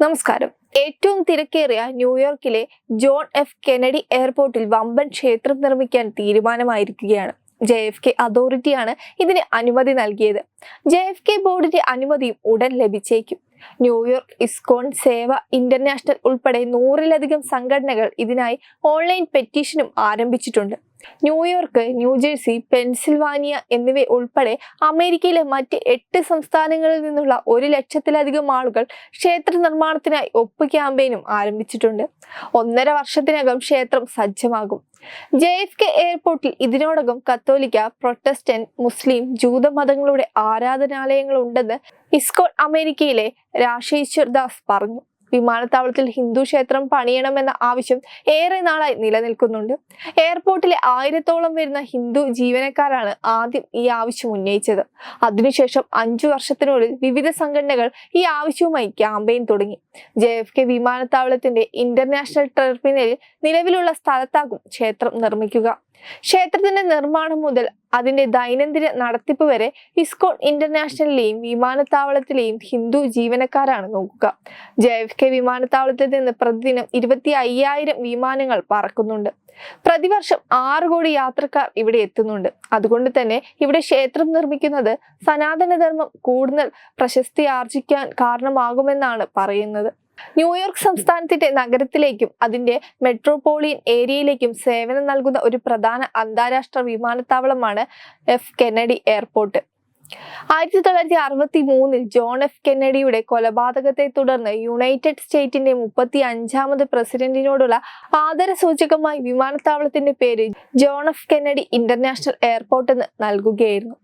നമസ്കാരം. ഏറ്റവും തിരക്കേറിയ ന്യൂയോർക്കിലെ ജോൺ എഫ് കെനഡി എയർപോർട്ടിൽ വമ്പൻ ക്ഷേത്രം നിർമ്മിക്കാൻ തീരുമാനമായിരിക്കുകയാണ്. ജെ എഫ് കെ അതോറിറ്റിയാണ് ഇതിന് അനുമതി നൽകിയത്. ജെ എഫ് കെ ബോർഡിന്റെ അനുമതിയും ഉടൻ ലഭിച്ചേക്കും. New York ISKCON Sewa International ഉൾപ്പെടെ നൂറിലധികം സംഘടനകൾ ഇതിനായി ഓൺലൈൻ പെറ്റീഷനും ആരംഭിച്ചിട്ടുണ്ട്. ന്യൂയോർക്ക് ന്യൂജേഴ്സി പെൻസിൽവാനിയ എന്നിവ ഉൾപ്പെടെ അമേരിക്കയിലെ മറ്റ് എട്ട് സംസ്ഥാനങ്ങളിൽ നിന്നുള്ള ഒരു ലക്ഷത്തിലധികം ആളുകൾ ക്ഷേത്ര നിർമ്മാണത്തിനായി ഒപ്പ് ക്യാമ്പയിനും ആരംഭിച്ചിട്ടുണ്ട്. ഒന്നര വർഷത്തിനകം ക്ഷേത്രം സജ്ജമാകും. ജെ എഫ് കെ എയർപോർട്ടിൽ ഇതിനോടകം കത്തോലിക്ക പ്രൊട്ടസ്റ്റന്റ് മുസ്ലിം ജൂത മതങ്ങളുടെ ആരാധനാലയങ്ങൾ ഉണ്ടെന്ന് ഇസ്കോൺ അമേരിക്കയിലെ രാഷേശ്വർ ദാസ് പറഞ്ഞു. വിമാനത്താവളത്തിൽ ഹിന്ദു ക്ഷേത്രം പണിയണമെന്ന ആവശ്യം ഏറെ നാളായി നിലനിൽക്കുന്നുണ്ട്. എയർപോർട്ടിലെ ആയിരത്തോളം വരുന്ന ഹിന്ദു ജീവനക്കാരാണ് ആദ്യം ഈ ആവശ്യം ഉന്നയിച്ചത്. അതിനുശേഷം അഞ്ചു വർഷത്തിനുള്ളിൽ വിവിധ സംഘടനകൾ ഈ ആവശ്യവുമായി ക്യാമ്പയിൻ തുടങ്ങി. ജെ എഫ് കെ വിമാനത്താവളത്തിന്റെ ഇന്റർനാഷണൽ ടെർമിനലിൽ നിലവിലുള്ള സ്ഥലത്താകും ക്ഷേത്രം നിർമ്മിക്കുക. ക്ഷേത്രത്തിന്റെ നിർമ്മാണം മുതൽ അതിന്റെ ദൈനംദിന നടത്തിപ്പ് വരെ ഇസ്കോൺ ഇന്റർനാഷണലിലെയും വിമാനത്താവളത്തിലെയും ഹിന്ദു ജീവനക്കാരാണ് നോക്കുക. ജെ എഫ് കെ വിമാനത്താവളത്തിൽ നിന്ന് പ്രതിദിനം ഇരുപത്തി അയ്യായിരം വിമാനങ്ങൾ പറക്കുന്നുണ്ട്. പ്രതിവർഷം ആറ് കോടി യാത്രക്കാർ ഇവിടെ എത്തുന്നുണ്ട്. അതുകൊണ്ട് തന്നെ ഇവിടെ ക്ഷേത്രം നിർമ്മിക്കുന്നത് സനാതനധർമ്മം കൂടുതൽ പ്രശസ്തി ആർജിക്കാൻ കാരണമാകുമെന്നാണ് പറയുന്നത്. ന്യൂയോർക്ക് സംസ്ഥാനത്തിന്റെ നഗരത്തിലേക്കും അതിന്റെ മെട്രോപോളിയൻ ഏരിയയിലേക്കും സേവനം നൽകുന്ന ഒരു പ്രധാന അന്താരാഷ്ട്ര വിമാനത്താവളമാണ് എഫ് കെന്നഡി എയർപോർട്ട്. ആയിരത്തി തൊള്ളായിരത്തി അറുപത്തി മൂന്നിൽ ജോൺ എഫ് കെന്നഡിയുടെ കൊലപാതകത്തെ തുടർന്ന് യുണൈറ്റഡ് സ്റ്റേറ്റിന്റെ മുപ്പത്തി അഞ്ചാമത് പ്രസിഡന്റിനോടുള്ള ആദര സൂചകമായി വിമാനത്താവളത്തിന്റെ പേര് John F Kennedy international airport എന്ന് നൽകുകയായിരുന്നു.